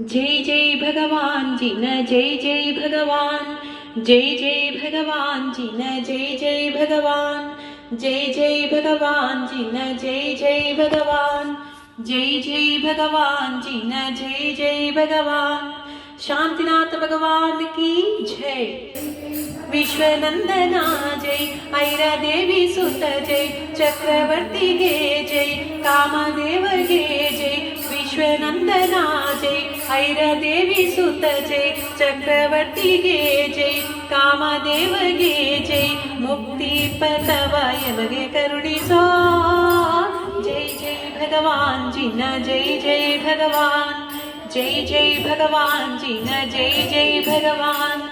जय जय भगवान जी न जय जय भगवान, जय जय भगवान जी न जय जय भगवान, जय जय भगवान जी न जय जय भगवान, जय जय भगवान जी न जय जय भगवान। शांतिनाथ भगवान की जय। विश्वनंदना जय ऐरा देवी सुत जय, चक्रवर्ती गे जय, कामदेव गे जय। विश्वनन्दना जय य चक्रवर्ति जय कामदेव गे जय जय जय भगवान् जिन जय जय भगवान्। जय जय भगवान् जिन जय जय भगवान्।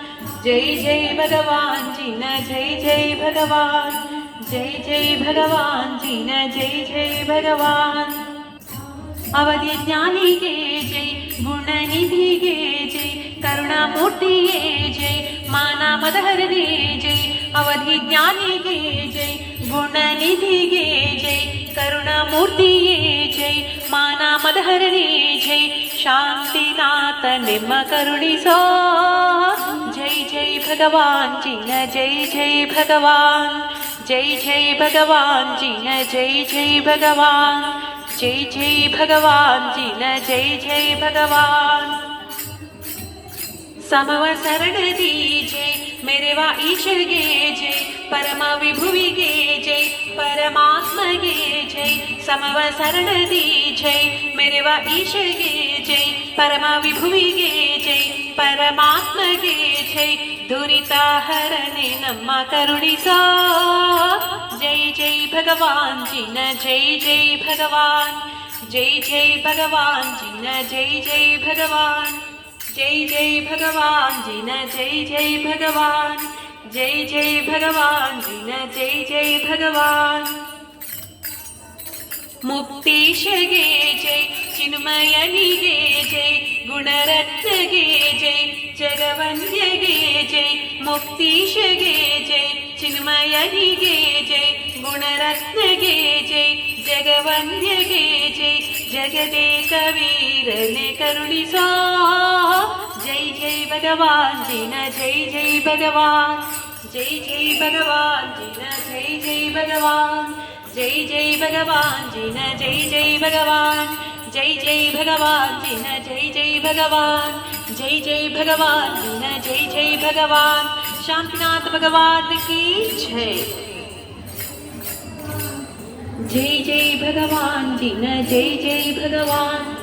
जय जय भगवान् जिन जय जय भगवान्। जय जय भगवान् जिन जय जय भगवान्। अवधि ज्ञानिगे जय गुणनिधिगे जय गुणनिधि करुणार्ति जय माना मदहरणे जय अवधि जय गे जय गुणनिधि जय माना मदहरणे जय शान्ति जय जय भगवान् जिह जय जय भगवान् जय जय भगवान् जिह जय जय भगवान् जय जय भगवान जी न जय जय भगवान। समव शरण दीजय मेरे वा गे जय परम विभुवि गे जय परमात्म गे जय समव शरण दीजय मेरे वा गे जय परम विभुवि गे जय परमात्मजे जय। दुरिता हर जय जय भगवान् जिन जय जय भगवान्। जय जय भगवान् जिन जय जय भगवान्। जय जय भगवान् जिन जय जय भगवान्। जय जय भगवान् जिन जय जय भगवान्। जय। ಚಿನ್ಮಯನಿಗೆ ಜೈ ಗುಣರತ್ನಗೆ ಜೈ ಜಗವಂದ್ಯಗೆ ಜೈ ಮುಕ್ತೀಶಗೆ ಜೈ ಚಿನ್ಮಯನಿಗೆ ಜೈ ಗುಣರತ್ನಗೆ ಜೈ ಜಗವಂದ್ಯಗೆ ಜೈ ಜಗದೇಕ ವೀರನೆ ಕರುಣಿಸೋ ಜೈ ಜೈ ಭಗವಾನ್ ಜಿನ ಜೈ ಜೈ ಭಗವಾನ್ ಜೈ ಜೈ ಭಗವಾನ್ ಜಿನ ಜೈ ಜೈ ಭಗವಾನ್ ಜೈ ಜೈ ಭಗವಾನ್ ಜಿನ ಜೈ ಜೈ ಭಗವಾನ್ जय जय भगवान जिन जय जय भगवान जय जय भगवान जिन जय जय भगवान शांतिनाथ भगवान की जय जय जय भगवान जिन जय जय भगवान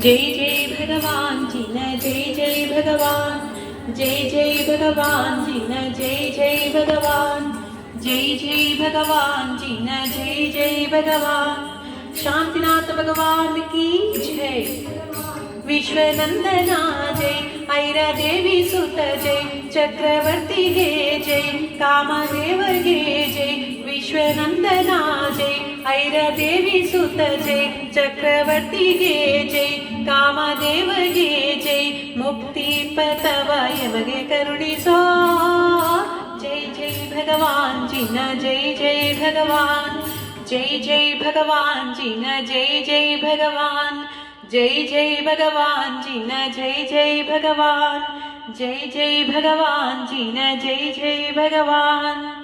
जय जय भगवान जिन जय जय भगवान जय जय भगवान जिन जय जय भगवान जय जय भगवान जिन जय जय भगवान शांतिनाथ भगवान की जय। विश्वनंदना जय ऐरा देवी सुत जय चक्रवर्ती गे जय कामदेव गे जय विश्वनंदना जय ऐरा देवी सुत जय चक्रवर्ती गे जय कामदेव गे जय मुक्ति पतवय मगे करुणिसो जय जय भगवान जी न जय जय भगवान जय जय भगवान जी न जय जय भगवान। जय जय भगवान जी न जय जय भगवान। जय जय भगवान जी न जय जय भगवान।